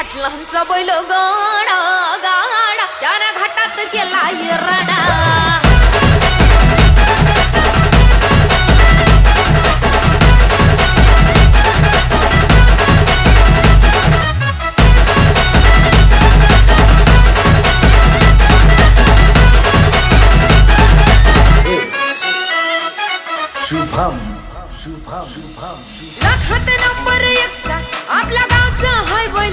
पाटलांचा बैल गाणा गाणा त्यानं घाटात केला राणा शुभम शुभम शुभम लाखात नंबर एकचा आपला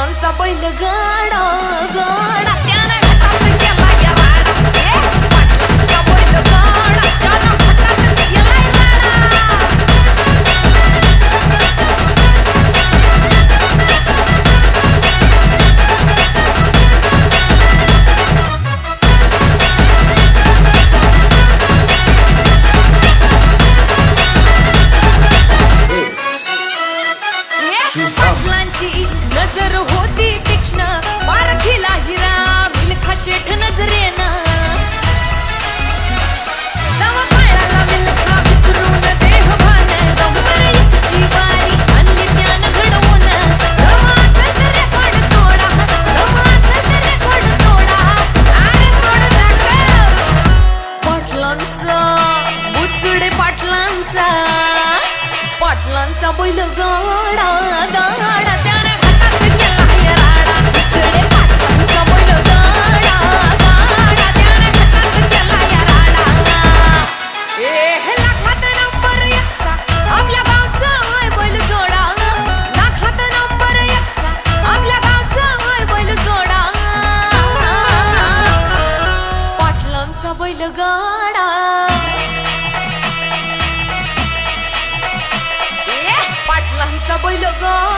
आमचा बैल गाडा गाडा. गावाचा बैल गाडा गाडा. त्याने हातात गेला राडा. चढे पाटलांचा बैल गाडा गाडा. त्याने हातात गेला राडा. ए लाखात नंबर एकचा आपल्या गावचा हाय बैल जोडा. लाखात नंबर एकचा आपल्या गावचा हाय बैल जोडा. पाटलांचा बैल गाडा. lo go